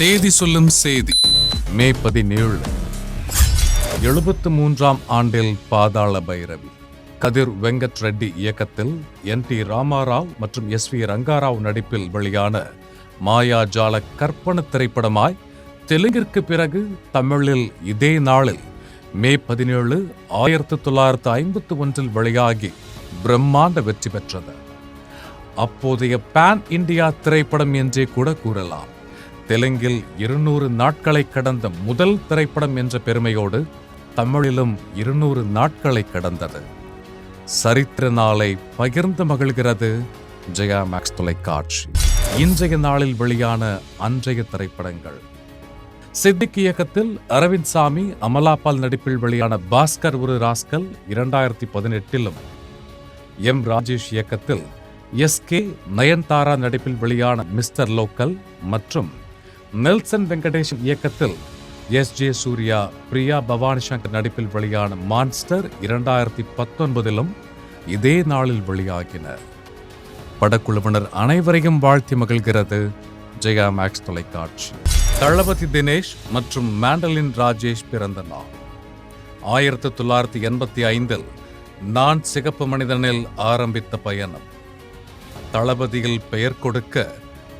தேதி சொல்லும் செய்தி. மே பதினேழு. எழுபத்து மூன்றாம் ஆண்டில் பாதாள பைரவி. கதிர் வெங்கட் ரெட்டி இயக்கத்தில் என் டி ராமாராவ் மற்றும் எஸ் வி ரங்காராவ் நடிப்பில் வெளியான மாயாஜால கற்பன திரைப்படமாய் தெலுங்கிற்கு பிறகு தமிழில் இதே நாளில் மே பதினேழு ஆயிரத்தி தொள்ளாயிரத்து ஐம்பத்தி ஒன்றில் வெளியாகி பிரம்மாண்ட வெற்றி பெற்றது. அப்போதைய பேன் இந்தியா திரைப்படம் என்றே கூட கூறலாம். தெலுங்கில் இருநூறு நாட்களை கடந்த முதல் திரைப்படம் என்ற பெருமையோடு தமிழிலும் இருநூறு நாட்களை கடந்தது. சரித்திர நாளை பகிர்ந்து மகிழ்கிறது ஜெயா மேக்ஸ் தொலைக்காட்சி. இன்றைய நாளில் வெளியான அன்றைய திரைப்படங்கள். சித்திக் இயக்கத்தில் அரவிந்த் சாமி அமலாபால் நடிப்பில் வெளியான பாஸ்கர் ஒரு ராஸ்கல் இரண்டாயிரத்தி பதினெட்டிலும். எம் ராஜேஷ் இயக்கத்தில் எஸ் கே நயன்தாரா நடிப்பில் வெளியான மிஸ்டர் லோக்கல் மற்றும் நெல்சன் வெங்கடேஷ் இயக்கத்தில் எஸ் ஜே சூர்யா பிரியா பவானி சங்கர் நடிப்பில் வெளியான மான்ஸ்டர் இரண்டாயிரத்தி பத்தொன்பதிலும் இதே நாளில் வெளியாகின படக்குழுவினர் அனைவரையும் வாழ்த்தி மகிழ்கிறது ஜெயா மேக்ஸ் தொலைக்காட்சி. தளபதி தினேஷ் மற்றும் மேண்டலின் ராஜேஷ் பிறந்த நாள். ஆயிரத்தி தொள்ளாயிரத்தி எண்பத்தி ஐந்தில் நான் சிகப்பு மனிதனில் ஆரம்பித்த பயணம். தளபதியில் பெயர் கொடுக்க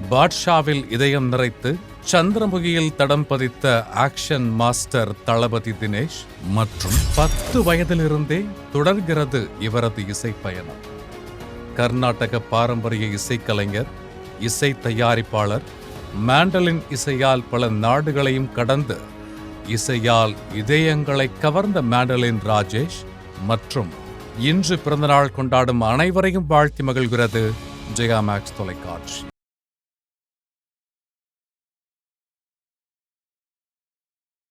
பாட்ஷாவில் இதயம் நிறைத்து சந்திரமுகியில் தடம் பதித்த ஆக்ஷன் மாஸ்டர் தளபதி தினேஷ் மற்றும் பத்து வயதிலிருந்தே தொடர்கிறது இவரது இசை பயணம். கர்நாடக பாரம்பரிய இசைக்கலைஞர் இசை தயாரிப்பாளர் மேண்டலின் இசையால் பல நாடுகளையும் கடந்து இசையால் இதயங்களை கவர்ந்த மேண்டலின் ராஜேஷ் மற்றும் இன்று பிறந்தநாள் கொண்டாடும் அனைவரையும் வாழ்த்தி மகிழ்கிறது ஜெயா மேக்ஸ் தொலைக்காட்சி.